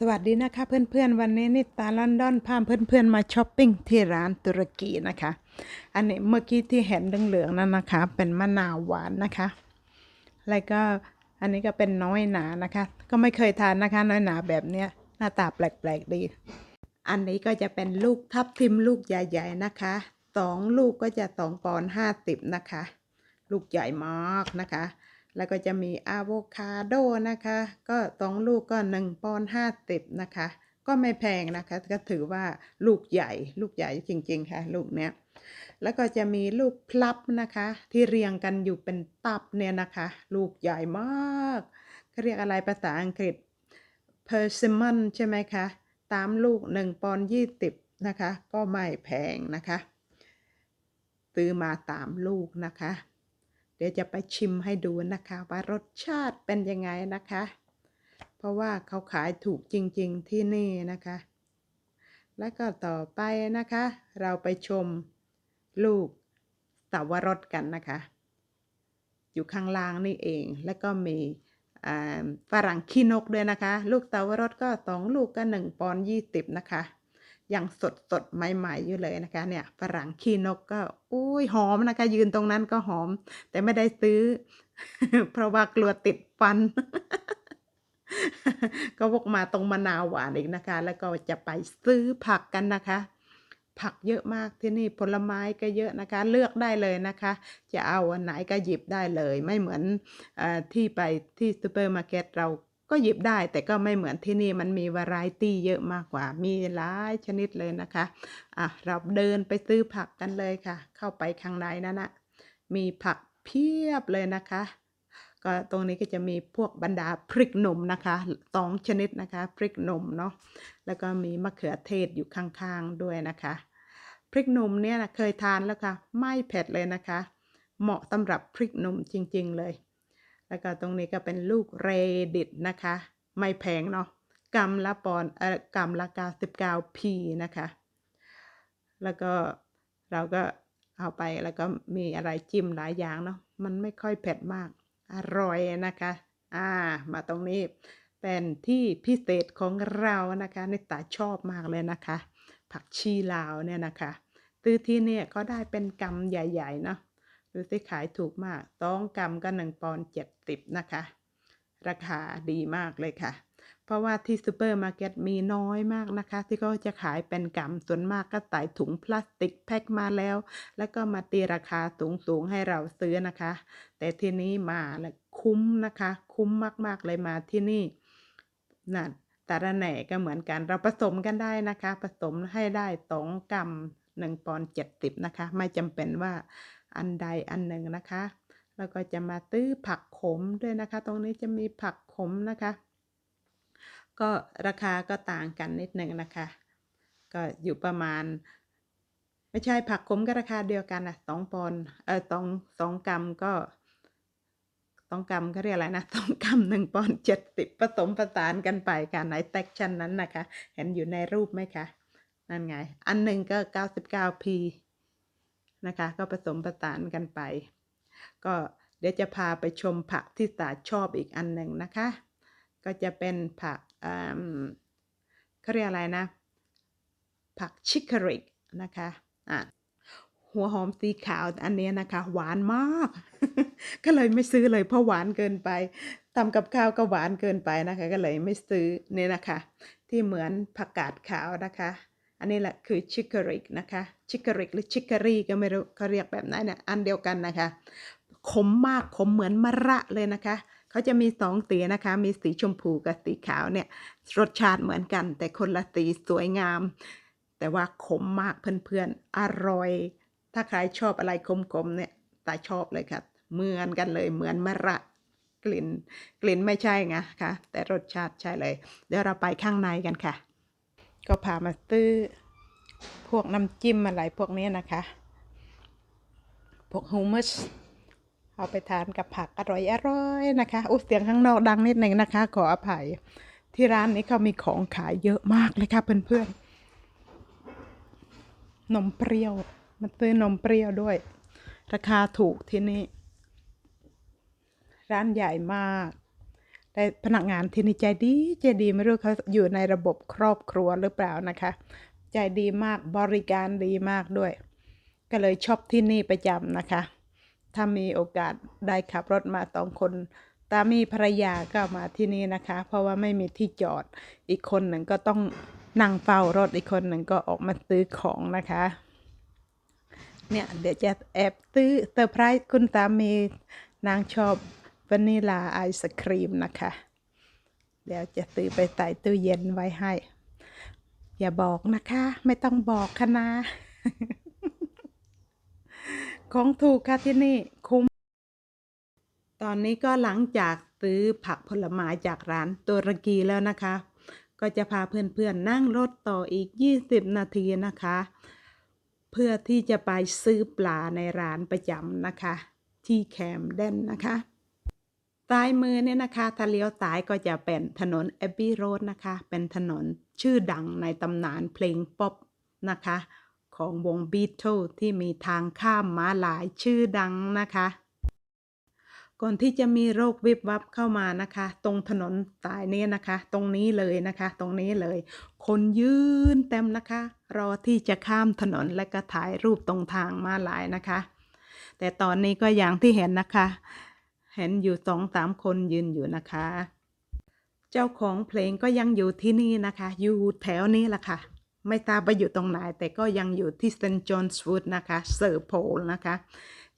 สวัสดีนะคะเพื่อนๆ วันนี้นิตาลอนดอนพาเพื่อนๆ มาช้อปปิ้งที่ร้านตุรกีนะคะ อันนี้เมื่อกี้ที่เห็นเหลืองๆนั่นนะคะ เป็นมะนาวหวานนะคะ แล้วก็อันนี้ก็เป็นน้อยหนานะคะ ก็ไม่เคยทานนะคะ น้อยหนาแบบเนี้ยหน้าตาแปลกๆดี อันนี้ก็จะเป็นลูกทับทิมลูกใหญ่ๆนะคะสองลูกก็จะสองปอนด์ห้าสิบนะคะ ลูกใหญ่มากนะคะ แล้วก็จะมีอะโวคาโดนะคะ ก็สองลูกก็หนึ่งปอนด์ห้าสิบนะคะ ก็ไม่แพงนะคะ ก็ถือว่าลูกใหญ่ ลูกใหญ่จริง ๆ ค่ะ ลูกเนี้ย แล้วก็จะมีลูกพลับนะคะ ที่เรียงกันอยู่เป็นตับเนี่ยนะคะ ลูกใหญ่มากเขาเรียกอะไรภาษาอังกฤษ persimmon ใช่ไหมคะตามลูกหนึ่งปอนด์ยี่สิบนะคะ ก็ไม่แพงนะคะ ซื้อมาตามลูกนะคะ เดี๋ยวจะไปชิมให้ดูนะคะว่ารสชาติเป็นยังไงนะคะ เพราะว่าเขาขายถูกจริงๆที่นี่นะคะ แล้วก็ต่อไปนะคะ เราไปชมลูกสาวรสกันนะคะ อยู่ข้างล่างนี่เองแล้วก็มีฝรั่งขี้นกด้วยนะคะ ลูกสาวรสก็สองลูกก็หนึ่งปอนด์ยี่สิบนะคะ ยังสดสดใหม่ ๆ อยู่เลยนะคะเนี่ยฝรั่งขี้นกก็อุ้ยหอมนะคะ ยืนตรงนั้นก็หอม แต่ไม่ได้ซื้อ เพราะว่ากลัวติดฟัน ก็วกมาตรงมะนาวหวานอีกนะคะ แล้วก็จะไปซื้อผักกันนะคะ ผักเยอะมากที่นี่ผลไม้ก็เยอะนะคะ เลือกได้เลยนะคะ จะเอาอันไหนก็หยิบได้เลย ไม่เหมือนอที่ไปที่ซูเปอร์มาร์เก็ตเรา ก็หยิบได้แต่ก็ไม่เหมือนที่นี่มันมีวาไรตี้เยอะมากกว่า มีหลายชนิดเลยนะคะอะเราเดินไปซื้อผักกันเลยค่ะ เข้าไปข้างในนั่นนะมีผักเพียบเลยนะคะ ก็ตรงนี้ก็จะมีพวกบรรดาพริกหนุ่มนะคะสองชนิดนะคะ พริกหนุ่มเนาะแล้วก็มีมะเขือเทศอยู่ข้างๆด้วยนะคะ พริกหนุ่มเนี่ยนะเคยทานแล้วค่ะไม่เผ็ดเลยนะคะ เหมาะสำหรับพริกหนุ่มจริง ๆ เลย แล้วก็ตรงนี้ก็เป็นลูกเรดิตนะคะ ไม่แพงเนาะกำละปอนเอ่อกำละ99 p นะคะ แล้วก็เราก็เอาไปแล้วก็มีอะไรจิ้มหลายอย่างเนาะมันไม่ค่อยเผ็ดมาก อร่อยนะคะ อ่า มาตรงนี้เป็นที่พิเศษของเรานะคะในตาชอบมากเลยนะคะ ผักชีลาวเนี่ยนะคะซื้อที่เนี่ยก็ได้เป็นกำใหญ่ๆเนาะ ดูสิขายถูกมาก ต้องกำก็หนึ่งปอนด์เจ็ดสิบนะคะ ราคาดีมากเลยค่ะ เพราะว่าที่ซูเปอร์มาร์เก็ตมีน้อยมากนะคะ ที่เขาจะขายเป็นกำส่วนมากก็ใส่ถุงพลาสติกแพ็คมาแล้ว แล้วก็มาตีราคาสูงๆให้เราซื้อนะคะ แต่ที่นี้มาแล้วคุ้มนะคะ คุ้มมากๆเลยมาที่นี่นั่นแต่ละแหน่ก็เหมือนกันเราผสมกันได้นะคะ ผสมให้ได้สองกรัมหนึ่งปอนด์เจ็ดสิบนะคะ ไม่จำเป็นว่า อันใดอันหนึ่งนะคะแล้วก็จะมาตื้อผักขมด้วยนะคะ ตรงนี้จะมีผักขมนะคะ ก็ราคาก็ต่างกันนิดหนึ่งนะคะ ก็อยู่ประมาณ ไม่ใช่ผักขมก็ราคาเดียวกันนะสองปอนเออสองสองกรัมก็สองกรัมก็เรียกอะไรนะสองกรัมหนึ่งปอนเจ็ดสิบผสมผสานกันไปค่ะในแตกชันนั้นนะคะ เห็นอยู่ในรูปไหมคะ นั่นไง อันหนึ่งก็เก้าสิบเก้า p นะคะ ก็ผสมผสานกันไป ก็เดี๋ยวจะพาไปชมผักที่ตาชอบอีกอันหนึ่งนะคะ ก็จะเป็นผักอืมเขาเรียกอะไรนะ ผักชิคริกนะคะอะหัวหอมสีขาวอันเนี้ยนะคะ หวานมาก ก็เลยไม่ซื้อเลยเพราะหวานเกินไปทำกับข้าวก็หวานเกินไปนะคะ ก็เลยไม่ซื้อเนี่ยนะคะ ที่เหมือนผักกาดขาวนะคะ อันนี้แหละคือชิคริกนะคะ ชิคกริกหรือชิคกรีก็ไม่รู้เขาเรียกแบบไหนเนี่ยอันเดียวกันนะคะ ขมมากขมเหมือนมะระเลยนะคะเขาจะมีสองสีนะคะ มีสีชมพูกับสีขาวเนี่ยรสชาติเหมือนกัน แต่คนละสีสวยงาม แต่ว่าขมมากเพื่อนๆอร่อย ถ้าใครชอบอะไรขมๆเนี่ยตาชอบเลยค่ะเหมือนกันเลยเหมือนมะระกลิ่น กลิ่นไม่ใช่ไงคะแต่รสชาติใช่เลย เดี๋ยวเราไปข้างในกันค่ะ ก็พามาซื้อ พวกน้ำจิ้มอะไรพวกนี้นะคะ พวกฮูมัสเอาไปทานกับผักอร่อยอร่อยๆนะคะอุ้เสียงข้างนอกดังนิดหนึ่งนะคะ ขออภัย ที่ร้านนี้เขามีของขายเยอะมากเลยค่ะเพื่อนๆนมเปรี้ยวมันซื้อนมเปรี้ยวด้วย ราคาถูกที่นี่ร้านใหญ่มาก แต่พนักงานที่นี่ใจดีใจดีไม่รู้เขาอยู่ในระบบครอบครัวหรือเปล่านะคะ ใจดีมากบริการดีมากด้วย ก็เลยชอบที่นี่ประจำนะคะ ถ้ามีโอกาสได้ขับรถมาสองคนตามีภรรยาก็มาที่นี่นะคะ เพราะว่าไม่มีที่จอดอีกคนหนึ่งก็ต้องนั่งเฝ้ารถอีกคนหนึ่งก็ออกมาซื้อของนะคะ เนี่ยเดี๋ยวจะแอบซื้อเซอร์ไพรส์คุณสามีนางชอบวานิลาไอศครีมนะคะ เดี๋ยวจะซื้อไปใส่ตู้เย็นไว้ให้ อย่าบอกนะคะ ไม่ต้องบอกคะนะของถูกค่ะที่นี่คุ้ม ตอนนี้ก็หลังจากซื้อผักผลไม้จากร้านตุรกีแล้วนะคะ ก็จะพาเพื่อนๆนั่งรถต่ออีก 20 นาทีนะคะ เพื่อที่จะไปซื้อปลาในร้านประจำนะคะ ที่แคมเดนนะคะ ซ้ายมือเนี่ยนะคะถ้าเลี้ยวซ้ายก็จะเป็นถนนแอบบี้โรดนะคะ เป็นถนนชื่อดังในตำนานเพลงป๊อปนะคะ ของวงบีท l ที่มีทางข้ามม้าลายชื่อดังนะคะ ก่อนที่จะมีโรควิบวับเข้ามานะคะ ตรงถนนสายนี้นะคะ ตรงนี้เลยนะคะ ตรงนี้เลย คนยืนเต็มนะคะ รอที่จะข้ามถนนและก็ถ่ายรูปตรงทางม้าลายนะคะ แต่ตอนนี้ก็อย่างที่เห็นนะคะ เห็นอยู่สองสามคนยืนอยู่นะคะ เจ้าของเพลงก็ยังอยู่ที่นี่นะคะ อยู่แถวนี้แหละค่ะ ไม่ทราบว่าอยู่ตรงไหน แต่ก็ยังอยู่ที่เซนต์จอห์นส์วูดนะคะเซอร์โพลนะคะ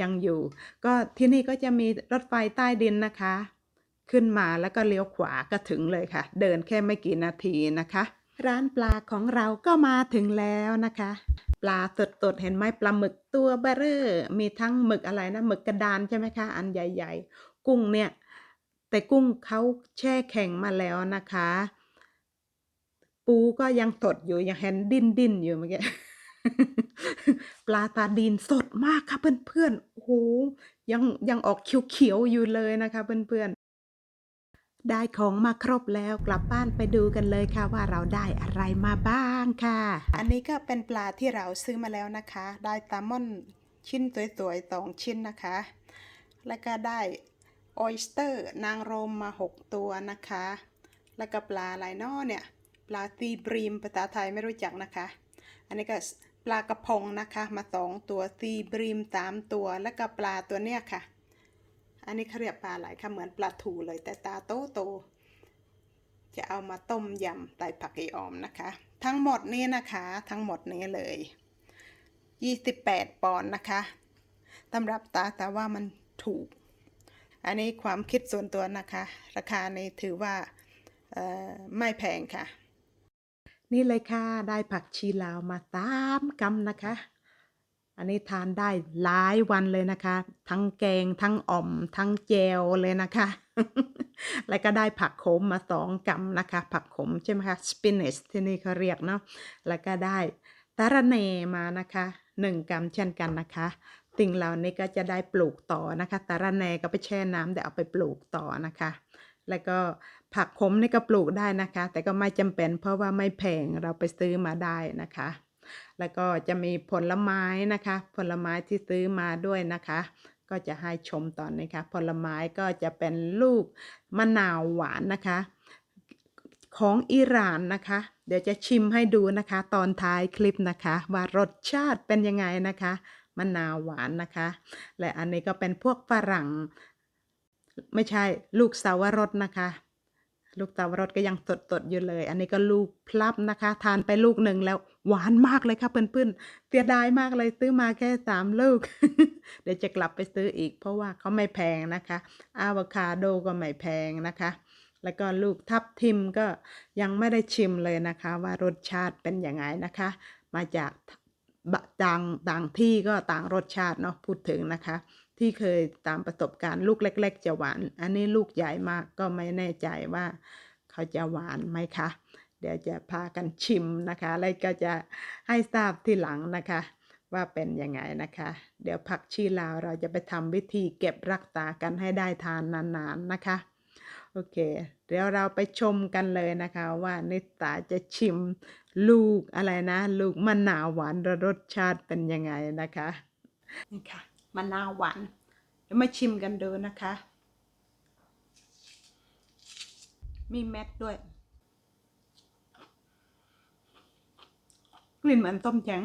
ยังอยู่ ก็ที่นี่ก็จะมีรถไฟใต้ดินนะคะ ขึ้นมาแล้วก็เลี้ยวขวาก็ถึงเลยค่ะ เดินแค่ไม่กี่นาทีนะคะ ร้านปลาของเราก็มาถึงแล้วนะคะ ปลาสดๆ เห็นไหมปลาหมึกตัวเบอเรอร์มีทั้งหมึกอะไรนะหมึกกระดานใช่ไหมคะ อันใหญ่ ๆ กุ้งเนี่ย แต่กุ้งเขาแช่แข็งมาแล้วนะคะ ปูก็ยังสดอยู่ยังเห็นดิ้นดิ้นๆอยู่เมื่อกี้ปลาตาดีนสดมากค่ะเพื่อนๆโอ้โหยังยังออกเขียวๆอยู่เลยนะคะเพื่อนๆ ได้ของมาครบแล้วกลับบ้านไปดูกันเลยค่ะว่าเราได้อะไรมาบ้างค่ะ อันนี้ก็เป็นปลาที่เราซื้อมาแล้วนะคะ ได้แซลมอนชิ้นสวยๆสองชิ้นนะคะ แล้วก็ได้ออยสเตอร์นางรมมา 6 ตัวนะคะ แล้วก็ปลาอะไรนอเนี่ย ปลาซีบรีมภาษาไทยไม่รู้จักนะคะ อันนี้ก็ปลากระพงนะคะ มาสองตัวซีบรีมสามตัว แล้วก็ปลาตัวเนี้ยค่ะ อันนี้เขาเรียกปลาอะไรคะเหมือนปลาทูเลยแต่ตาโตโตๆจะเอามาต้มยำใส่ผักอีออมนะคะ ทั้งหมดนี้นะคะ ทั้งหมดนี้เลย 28 ปอนด์นะคะสำหรับตาแต่ว่ามันถูก อันนี้ความคิดส่วนตัวนะคะ ราคานี้ถือว่าไม่แพงค่ะ นี่เลยค่ะ ได้ผักชีลาวมาตามกำนะคะ อันนี้ทานได้หลายวันเลยนะคะ ทั้งแกงทั้งอ่อม ทั้งแจวเลยนะคะ แล้วก็ได้ผักขมมาสองกำนะคะ ผักขมใช่ไหมคะ spinach ที่นี่เขาเรียกเนาะแล้วก็ได้ตาระเนมานะคะหนึ่งกำเช่นกันนะคะสิ่งเหล่านี้ก็จะได้ปลูกต่อนะคะตาระแนก็ไปแช่น้ำเดี๋ยวเอาไปปลูกต่อนะคะ แล้วก็ผักขมนี่ก็ปลูกได้นะคะ แต่ก็ไม่จำเป็นเพราะว่าไม่แพงเราไปซื้อมาได้นะคะ แล้วก็จะมีผลไม้นะคะ ผลไม้ที่ซื้อมาด้วยนะคะ ก็จะให้ชมตอนนี้ค่ะผลไม้ก็จะเป็นลูกมะนาวหวานนะคะ ของอิหร่านนะคะ เดี๋ยวจะชิมให้ดูนะคะ ตอนท้ายคลิปนะคะ ว่ารสชาติเป็นยังไงนะคะมะนาวหวานนะคะ และอันนี้ก็เป็นพวกฝรั่ง ไม่ใช่ลูกสาวรสนะคะ ลูกสาวรสก็ยังสดๆอยู่เลย อันนี้ก็ลูกพลับนะคะ ทานไปลูกหนึ่งแล้วหวานมากเลยค่ะเพื่อนๆเสียดายมากเลยซื้อมาแค่สามลูก เดี๋ยวจะกลับไปซื้ออีก เพราะว่าเขาไม่แพงนะคะอะโวคาโดก็ไม่แพงนะคะ แล้วก็ลูกทับทิมก็ยังไม่ได้ชิมเลยนะคะ ว่ารสชาติเป็นยังไงนะคะ มาจากต่างต่างที่ก็ต่างรสชาติเนาะพูดถึงนะคะ ที่เคยตามประสบการณ์ลูกเล็ก ๆ จะหวาน อันนี้ลูกใหญ่มากก็ไม่แน่ใจว่าเขาจะหวานไหมคะ เดี๋ยวจะพากันชิมนะคะ แล้วก็จะให้ทราบที่หลังนะคะ ว่าเป็นยังไงนะคะ เดี๋ยวผักชีลาวเราจะไปทำวิธีเก็บรักษากันให้ได้ทานนานๆนะคะ โอเค เดี๋ยวเราไปชมกันเลยนะคะว่านิตาจะชิมลูกอะไรนะ ลูกมะนาวหวานรสชาติเป็นยังไงนะคะนี่ค่ะ มะนาวหวานเดี๋ยวมาชิมกันดูนะคะ มีแมทด้วย กลิ่นเหมือนต้มแช้ง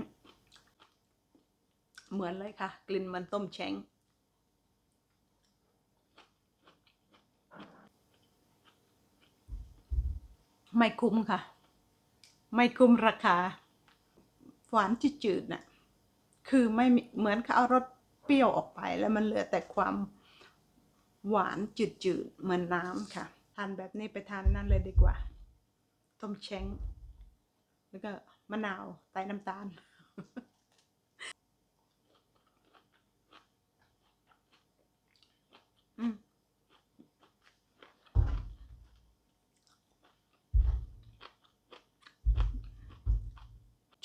เหมือนเลยค่ะ กลิ่นเหมือนต้มแช้งไม่คุ้มค่ะ ไม่คุ้มราคา หวานจืดๆน่ะ คือไม่เหมือนเขาเอารส ปรี้ยวออกไปแล้วมันเหลือแต่ความหวานจืดๆ เหมือนน้ำค่ะ ทานแบบนี้ไปทานนั่นเลยดีกว่า ต้มแช้ง แล้วก็มะนาวใส่น้ำตาล อืม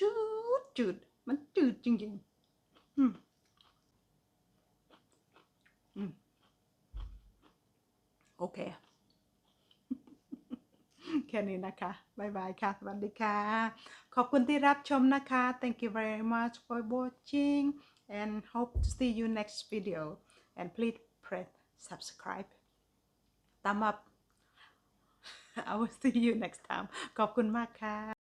จืดจืดมันจืดจริงๆ อืมอืม โอเค แค่นี้นะคะบายบายค่ะ สวัสดีค่ะ ขอบคุณที่รับชมนะคะ thank you very much for watching and hope to see you next video and please press subscribe thumb up I will see you next time ขอบคุณมากค่ะ